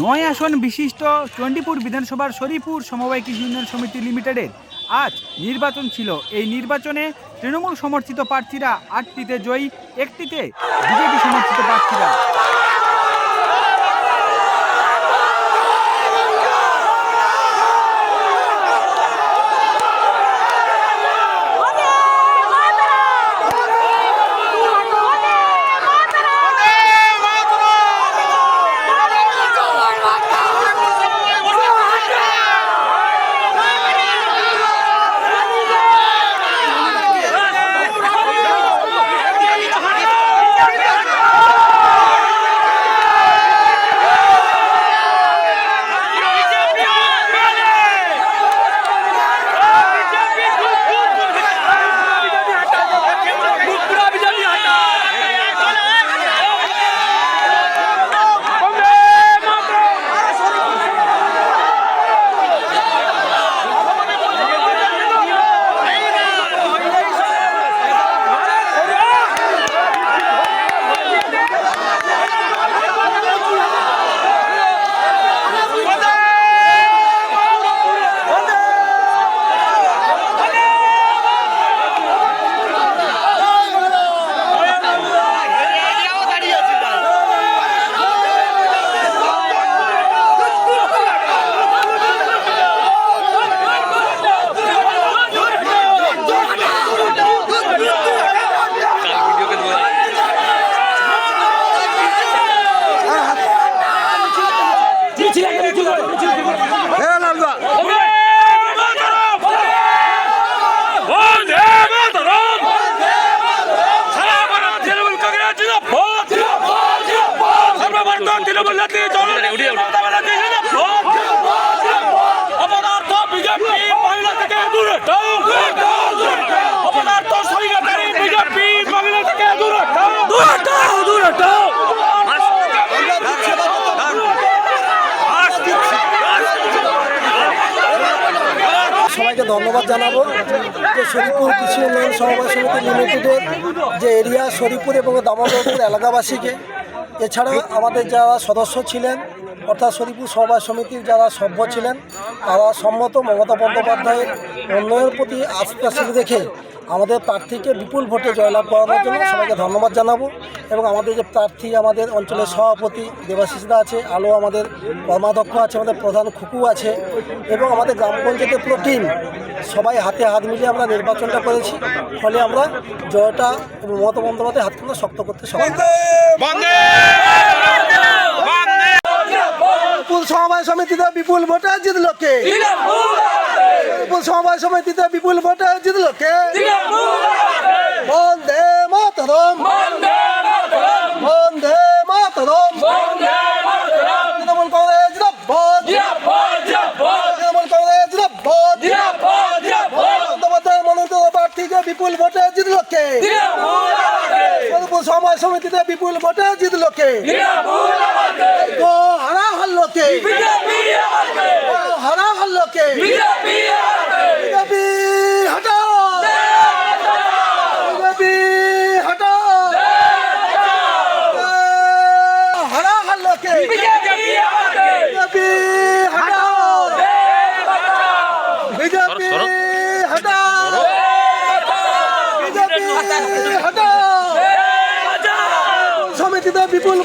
নয় আসন বিশিষ্ট চণ্ডীপুর বিধানসভার শরীপুর সমবায় কৃষি উন্নয়ন সমিতি লিমিটেডের আজ নির্বাচন ছিল। এই নির্বাচনে তৃণমূল সমর্থিত প্রার্থীরা আটটিতে জয়ী, একটিতে বিজেপি সমর্থিত প্রার্থীরা। সবাইকে ধন্যবাদ জানাব। যে শরীপুর কৃষি উন্নয়ন সমবায় সমিতি লিমিটেডের যে এরিয়া শরীপুর এবং দামোদরপুর এলাকাবাসীকে এছাড়া আমাদের যারা সদস্য ছিলেন, অর্থাৎ শরীপুর সমবায় সমিতির যারা সভ্য ছিলেন, তারা সম্মত মমতা বন্দ্যোপাধ্যায়ের উন্নয়নের প্রতি আস্থাশীল রেখে আমাদের প্রার্থীকে বিপুল ভোটে জয়লাভ করানোর জন্য সবাইকে ধন্যবাদ জানাব এবং আমাদের যে প্রার্থী আমাদের অঞ্চলের সভাপতি দেবাশিসদা আছে, আলো আমাদের কর্মাধ্যক্ষ আছে, আমাদের প্রধান খুকু আছে এবং আমাদের গ্রাম পঞ্চায়েতের পুরো টিম সবাই হাতে হাত মিলিয়ে আমরা নির্বাচনটা করেছি। ফলে আমরা জয়টা মমতা বন্দ্যোপাধ্যায় হাতখানা শক্ত করতে সক্ষম বিপুল সমবায় সমিতিতে বিপুল ভোটে জিতল বিপুল সমবায় সমিতিতে বিপুল ভোটে জিতল বন্দে মাতরম। বন্দে বিপুল ভোটে জিতল কে? সমবায় সমিতিতে বিপুল ভোটে জিতল কে? ও, হারা হল্লো কে? হারা হল্লো কে? বিজেপি, হটাও! বিজেপি, হটাও! হারা হল্লো কে? বিজেপি, হটাও! বিজেপি হটাও! বিজেপি বিপুল